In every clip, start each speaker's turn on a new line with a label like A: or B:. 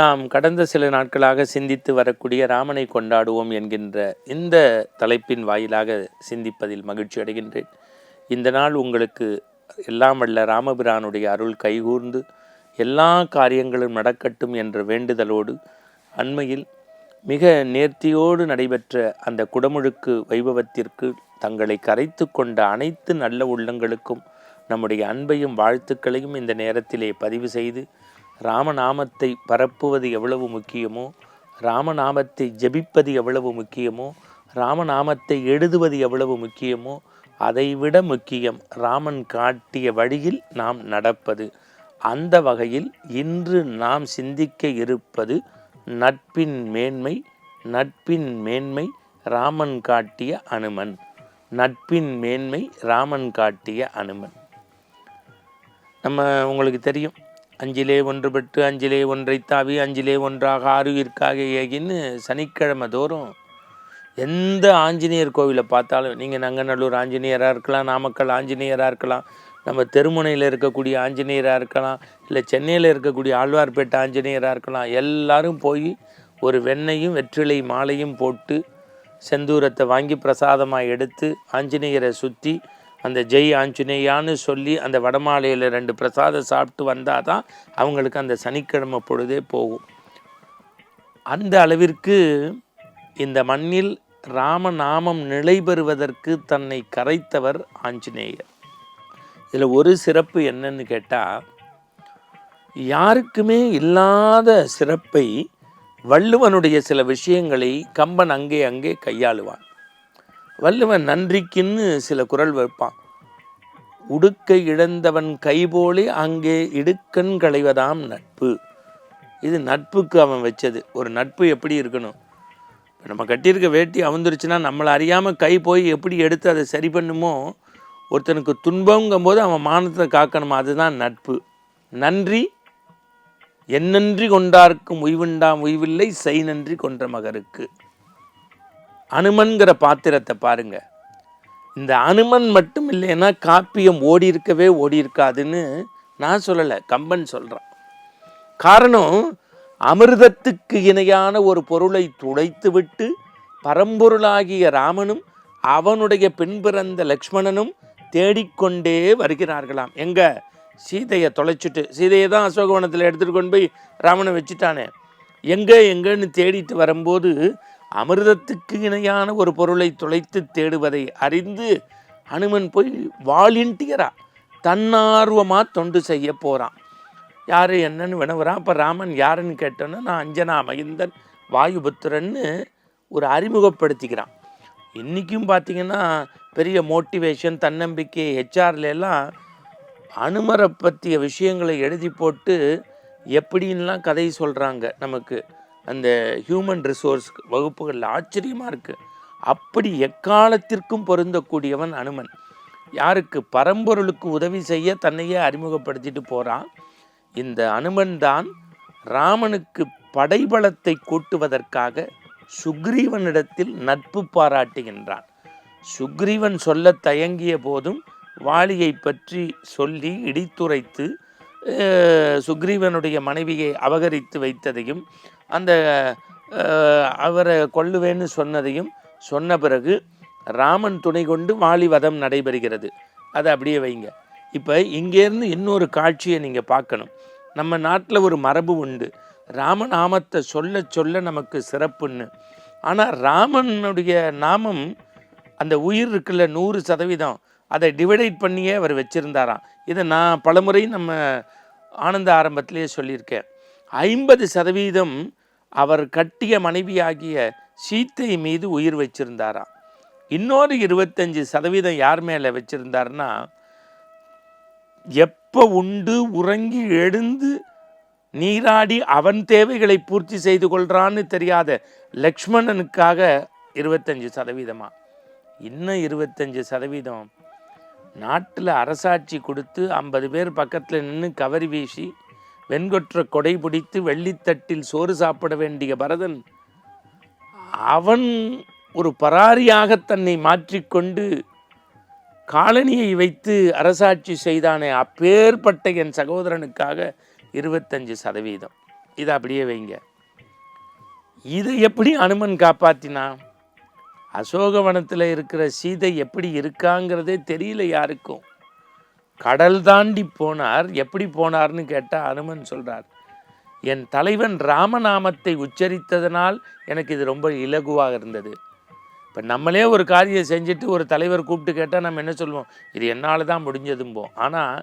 A: நாம் கடந்த சில நாட்களாக சிந்தித்து வரக்கூடிய ராமனை கொண்டாடுவோம் என்கின்ற இந்த தலைப்பின் வாயிலாக சிந்திப்பதில் மகிழ்ச்சி அடைகின்றேன் இந்த நாள் உங்களுக்கு எல்லாம் வல்ல ராமபிரானுடைய அருள் கைகூர்ந்து எல்லா காரியங்களும் நடக்கட்டும் என்ற வேண்டுதலோடு அண்மையில் மிக நேர்த்தியோடு நடைபெற்ற அந்த குடமுழுக்கு வைபவத்திற்கு தங்களை கரைத்து கொண்ட அனைத்து நல்ல உள்ளங்களுக்கும் நம்முடைய அன்பையும் வாழ்த்துக்களையும் இந்த நேரத்திலே பதிவு செய்து ராமநாமத்தை பரப்புவது எவ்வளவு முக்கியமோ ராமநாமத்தை ஜபிப்பது எவ்வளவு முக்கியமோ ராமநாமத்தை எழுதுவது எவ்வளவு முக்கியமோ அதைவிட முக்கியம் ராமன் காட்டிய வழியில் நாம் நடப்பது அந்த வகையில் இன்று நாம் சிந்திக்க இருப்பது நட்பின் மேன்மை நட்பின் மேன்மை ராமன் காட்டிய அனுமன் நட்பின் மேன்மை ராமன் காட்டிய அனுமன் நம்ம உங்களுக்கு தெரியும் அஞ்சிலே ஒன்று பெற்று அஞ்சிலே ஒன்றை தாவி அஞ்சிலே ஒன்றாக ஆறுவிற்காக ஏகின்னு சனிக்கிழமை தோறும் எந்த ஆஞ்சநேயர் கோவிலை பார்த்தாலும் நீங்கள் நங்கநல்லூர் ஆஞ்சநேயராக இருக்கலாம் நாமக்கல் ஆஞ்சநேயராக இருக்கலாம் நம்ம தெருமுனையில் இருக்கக்கூடிய ஆஞ்சநேயராக இருக்கலாம் இல்லை சென்னையில் இருக்கக்கூடிய ஆழ்வார்பேட்டை ஆஞ்சநேயராக இருக்கலாம் எல்லாரும் போய் ஒரு வெண்ணையும் வெற்றிலை மாலையும் போட்டு செந்தூரத்தை வாங்கி பிரசாதமாக எடுத்து ஆஞ்சநேயரை சுற்றி அந்த ஜெய் ஆஞ்சநேயான்னு சொல்லி அந்த வடமாலையில் ரெண்டு பிரசாதம் சாப்பிட்டு வந்தால் தான் அவங்களுக்கு அந்த சனிக்கிழமை பொழுதே போகும் அந்த அளவிற்கு இந்த மண்ணில் ராமநாமம் நிலை பெறுவதற்கு தன்னை கரைத்தவர் ஆஞ்சநேயர் இதில் ஒரு சிறப்பு என்னன்னு கேட்டால் யாருக்குமே இல்லாத சிறப்பை வள்ளுவனுடைய சில விஷயங்களை கம்பன் அங்கே அங்கே கையாளுவான் வள்ளுவன் நன்றிக்குன்னு சில குரல் வைப்பான் உடுக்கை இழந்தவன் கைபோலே அங்கே இடுக்கண் களைவதாம் நட்பு இது நட்புக்கு அவன் வச்சது ஒரு நட்பு எப்படி இருக்கணும் நம்ம கட்டியிருக்க வேட்டி அவுந்துருச்சுன்னா நம்மளை அறியாமல் கை போய் எப்படி எடுத்து அதை சரி பண்ணுமோ ஒருத்தனுக்கு துன்பங்கும் போது அவன் மானத்தை காக்கணும் அதுதான் நட்பு நன்றி என்னன்றி கொண்டார்க்கும் உய்வுண்டாம் உய்வில்லை செய் நன்றி கொன்ற மகருக்கு அனுமன்கிற பாத்திரத்தை பாருங்க இந்த அனுமன் மட்டும் இல்லைன்னா காப்பியம் ஓடி இருக்கவே ஓடி இருக்காதுன்னு நான் சொல்லலை கம்பன் சொல்கிறான் காரணம் அமிர்தத்துக்கு இணையான ஒரு பொருளை விட்டு பரம்பொருளாகிய ராமனும் அவனுடைய பின்பிறந்த லக்ஷ்மணனும் தேடிக்கொண்டே வருகிறார்களாம் எங்க சீதையை தொலைச்சிட்டு சீதையை தான் அசோகவனத்தில் எடுத்துகிட்டு கொண்டு போய் ராமனை வச்சுட்டானே எங்கே எங்கேன்னு தேடிட்டு வரும்போது அமிர்தத்துக்கு இணையான ஒரு பொருளை துளைத்து தேடுவதை அறிந்து அனுமன் போய் வாலின்டியரா தன்னார்வமாக தொண்டு செய்ய போகிறான் யார் என்னன்னு வினவுறான் அப்போ ராமன் யாருன்னு கேட்டோன்னா நான் அஞ்சனா மகிந்தன் வாயுபுத்திரன்னு ஒரு அறிமுகப்படுத்திக்கிறான் இன்றைக்கும் பார்த்திங்கன்னா பெரிய மோட்டிவேஷன் தன்னம்பிக்கை ஹெச்ஆர்லாம் அனுமரை பற்றிய விஷயங்களை எழுதி போட்டு எப்படின்லாம் கதை சொல்கிறாங்க நமக்கு அந்த ஹியூமன் ரிசோர்ஸ் வகுப்புகளில் ஆச்சரியமாக இருக்குது அப்படி எக்காலத்திற்கும் பொருந்தக்கூடியவன் அனுமன் யாருக்கு பரம்பொருளுக்கு உதவி செய்ய தன்னையே அறிமுகப்படுத்திட்டு போகிறான் இந்த அனுமன் தான் ராமனுக்கு படைபலத்தை கூட்டுவதற்காக சுக்ரீவனிடத்தில் நட்பு பாராட்டுகின்றான் சுக்ரீவன் சொல்ல தயங்கிய போதும் வாளியை பற்றி சொல்லி இடித்துரைத்து சுக்ரீவனுடைய மனைவியை அபகரித்து வைத்ததையும் அந்த அவரை கொள்ளுவேன்னு சொன்னதையும் சொன்ன பிறகு ராமன் துணை கொண்டு வாலிவதம் நடைபெறுகிறது அதை அப்படியே வைங்க இப்போ இங்கேருந்து இன்னொரு காட்சியை நீங்கள் பார்க்கணும் நம்ம நாட்டில் ஒரு மரபு உண்டு ராமன் ஆமத்தை சொல்ல சொல்ல நமக்கு சிறப்புன்னு ஆனால் ராமனுடைய நாமம் அந்த உயிர் இருக்குல்ல நூறு சதவீதம் அதை டிவைடைட் பண்ணியே அவர் வச்சுருந்தாராம் இதை நான் பலமுறை நம்ம ஆனந்த ஆரம்பத்திலேயே சொல்லியிருக்கேன் ஐம்பது சதவீதம் அவர் கட்டிய மனைவியாகிய சீத்தை மீது உயிர் வச்சிருந்தாராம் இன்னொரு இருபத்தஞ்சி சதவீதம் யார் மேலே வச்சுருந்தாருன்னா எப்போ உண்டு உறங்கி எழுந்து நீராடி அவன் தேவைகளை பூர்த்தி செய்து கொள்கிறான்னு தெரியாத லக்ஷ்மணனுக்காக இருபத்தஞ்சி சதவீதமாக இன்னும் இருபத்தஞ்சி சதவீதம் நாட்டில் அரசாட்சி கொடுத்து ஐம்பது பேர் பக்கத்தில் நின்று கவரி வீசி வெண்கொற்ற கொடை பிடித்து வெள்ளித்தட்டில் சோறு சாப்பிட வேண்டிய பரதன் அவன் ஒரு பராரியாக தன்னை மாற்றிக்கொண்டு காலனியை வைத்து அரசாட்சி செய்தானே அப்பேற்பட்ட என் சகோதரனுக்காக இருபத்தஞ்சு சதவீதம் இதை அப்படியே வைங்க இதை எப்படி அனுமன் காப்பாற்றினான் அசோகவனத்தில் இருக்கிற சீதை எப்படி இருக்காங்கிறதே தெரியல யாருக்கும் கடல் தாண்டி போனார் எப்படி போனார்னு கேட்டால் அனுமன் சொல்கிறார் என் தலைவன் ராமநாமத்தை உச்சரித்ததனால் எனக்கு இது ரொம்ப இலகுவாக இருந்தது இப்போ நம்மளே ஒரு காரியம் செஞ்சுட்டு ஒரு தலைவர் கூப்பிட்டு கேட்டால் நம்ம என்ன சொல்லுவோம் இது என்னால் தான் முடிஞ்சதும்போம் ஆனால்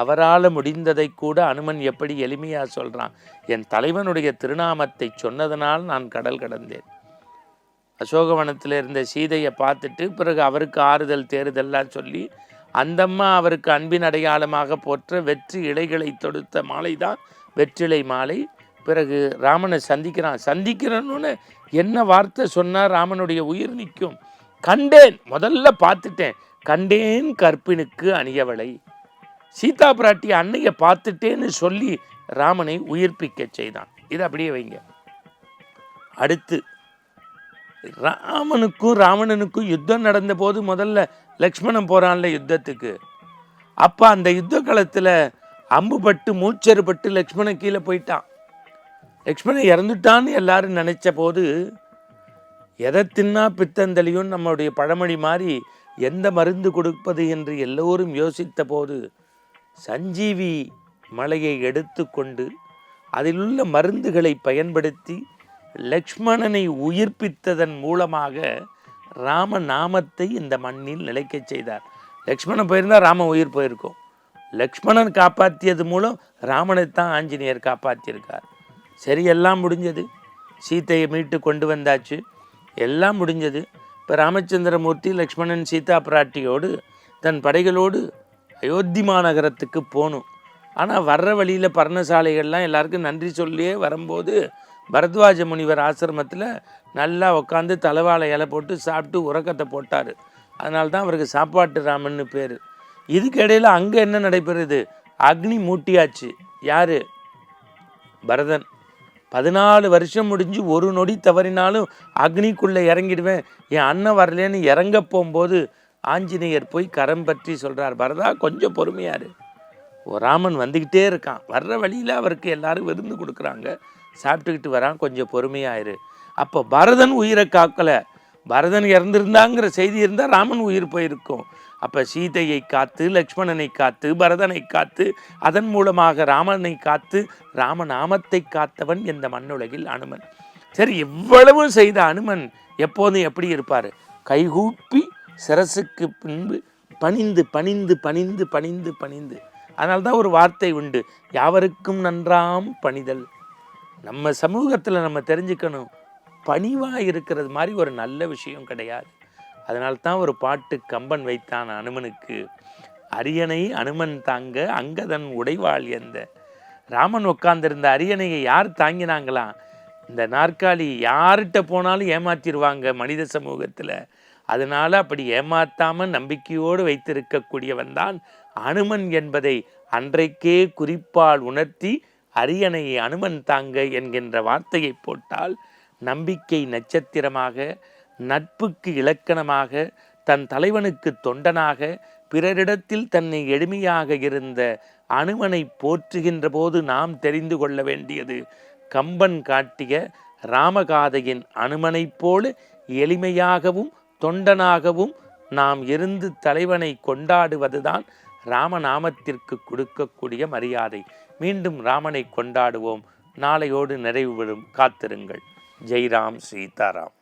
A: அவரால் முடிந்ததை கூட அனுமன் எப்படி எளிமையாக சொல்கிறான் என் தலைவனுடைய திருநாமத்தை சொன்னதனால் நான் கடல் கடந்தேன் அசோகவனத்தில் இருந்த சீதையை பார்த்துட்டு பிறகு அவருக்கு ஆறுதல் தேறுதல்லாம் சொல்லி அந்தம்மா அவருக்கு அன்பின் அடையாளமாக போற்ற வெற்றி இலைகளை தொடுத்த மாலை தான் வெற்றிலை மாலை பிறகு ராமனை சந்திக்கிறான் சந்திக்கிறன்னு என்ன வார்த்தை சொன்னால் ராமனுடைய உயிர் நிற்கும் கண்டேன் முதல்ல பார்த்துட்டேன் கண்டேன் கற்பினுக்கு அணியவளை சீதா பிராட்டி அன்னையை பார்த்துட்டேன்னு சொல்லி ராமனை உயிர்ப்பிக்க செய்தான் இது அப்படியே வைங்க அடுத்து ராமனுக்கும் ராவணனுக்கும் யுத்தம் நடந்த போது முதல்ல லக்ஷ்மணன் போகிறான்ல யுத்தத்துக்கு அப்போ அந்த யுத்த காலத்தில் அம்பு பட்டு மூச்சறு பட்டு லக்ஷ்மணன் கீழே போயிட்டான் லக்ஷ்மணன் இறந்துட்டான்னு எல்லாரும் நினச்ச போது எதை தின்னா பித்தந்தளியும் நம்மளுடைய பழமொழி மாதிரி எந்த மருந்து கொடுப்பது என்று எல்லோரும் யோசித்த போது சஞ்சீவி மலையை எடுத்துக்கொண்டு அதிலுள்ள மருந்துகளை பயன்படுத்தி லக்ஷ்மணனை உயிர்ப்பித்ததன் மூலமாக ராம நாமத்தை இந்த மண்ணில் நிலைக்க செய்தார் லக்ஷ்மணன் போயிருந்தால் ராம உயிர் போயிருக்கும் லக்ஷ்மணன் காப்பாற்றியது மூலம் ராமனை தான் ஆஞ்சநேயர் காப்பாற்றியிருக்கார் சரி எல்லாம் முடிஞ்சது சீத்தையை மீட்டு கொண்டு வந்தாச்சு எல்லாம் முடிஞ்சது இப்போ ராமச்சந்திரமூர்த்தி லக்ஷ்மணன் சீதா பிராட்டியோடு தன் படைகளோடு அயோத்தி மாநகரத்துக்கு போகணும் ஆனால் வர்ற வழியில் பர்ணசாலைகள்லாம் எல்லாருக்கும் நன்றி சொல்லியே வரும்போது பரத்வாஜ முனிவர் ஆசிரமத்தில் நல்லா உட்காந்து தலைவாழை இலை போட்டு சாப்பிட்டு உறக்கத்தை போட்டார் அதனால தான் அவருக்கு சாப்பாட்டு ராமன்னு பேர் இதுக்கிடையில் அங்கே என்ன நடைபெறுது அக்னி மூட்டியாச்சு யார் பரதன் பதினாலு வருஷம் முடிஞ்சு ஒரு நொடி தவறினாலும் அக்னிக்குள்ளே இறங்கிடுவேன் என் அண்ணன் வரலேன்னு இறங்க போகும்போது ஆஞ்சநேயர் போய் கரம் பற்றி சொல்கிறார் பரதா கொஞ்சம் பொறுமையாரு ராமன் வந்துக்கிட்டே இருக்கான் வர்ற வழியில் அவருக்கு எல்லாரும் விருந்து கொடுக்குறாங்க சாப்பிட்டுக்கிட்டு வரான் கொஞ்சம் பொறுமையாயிரு அப்போ பரதன் உயிரை காக்கலை பரதன் இறந்துருந்தாங்கிற செய்தி இருந்தால் ராமன் உயிர் போயிருக்கும் அப்போ சீதையை காத்து லக்ஷ்மணனை காத்து பரதனை காத்து அதன் மூலமாக ராமனை காத்து ராமநாமத்தை காத்தவன் இந்த மண்ணுலகில் அனுமன் சரி எவ்வளவும் செய்த அனுமன் எப்போதும் எப்படி இருப்பார் கைகூப்பி சிரசுக்கு பின்பு பணிந்து பணிந்து பணிந்து பணிந்து பணிந்து அதனால்தான் ஒரு வார்த்தை உண்டு யாவருக்கும் நன்றாம் பணிதல் நம்ம சமூகத்தில் நம்ம தெரிஞ்சுக்கணும் பணிவாக இருக்கிறது மாதிரி ஒரு நல்ல விஷயம் கிடையாது அதனால்தான் ஒரு பாட்டு கம்பன் வைத்தான் அனுமனுக்கு அரியணை அனுமன் தாங்க அங்கதன் உடைவாள் எந்த ராமன் உட்கார்ந்திருந்த அரியணையை யார் தாங்கினாங்களாம் இந்த நாற்காலி யார்கிட்ட போனாலும் ஏமாற்றிடுவாங்க மனித சமூகத்தில் அதனால் அப்படி ஏமாற்றாமல் நம்பிக்கையோடு வைத்திருக்கக்கூடியவன் தான் அனுமன் என்பதை அன்றைக்கே குறிப்பால் உணர்த்தி அரியணையை அனுமன் தாங்க என்கின்ற வார்த்தையை போட்டால் நம்பிக்கை நட்சத்திரமாக நட்புக்கு இலக்கணமாக தன் தலைவனுக்கு தொண்டனாக பிறரிடத்தில் தன்னை எளிமையாக இருந்த அனுமனை போற்றுகின்ற போது நாம் தெரிந்து கொள்ள வேண்டியது கம்பன் காட்டிய ராமகாதையின் அனுமனைப் போல எளிமையாகவும் தொண்டனாகவும் நாம் இருந்து தலைவனை கொண்டாடுவதுதான் ராமநாமத்திற்கு கொடுக்கக்கூடிய மரியாதை மீண்டும் ராமனை கொண்டாடுவோம் நாளையோடு நிறைவு பெறும் காத்திருங்கள் ஜெய்ராம் சீதாராம்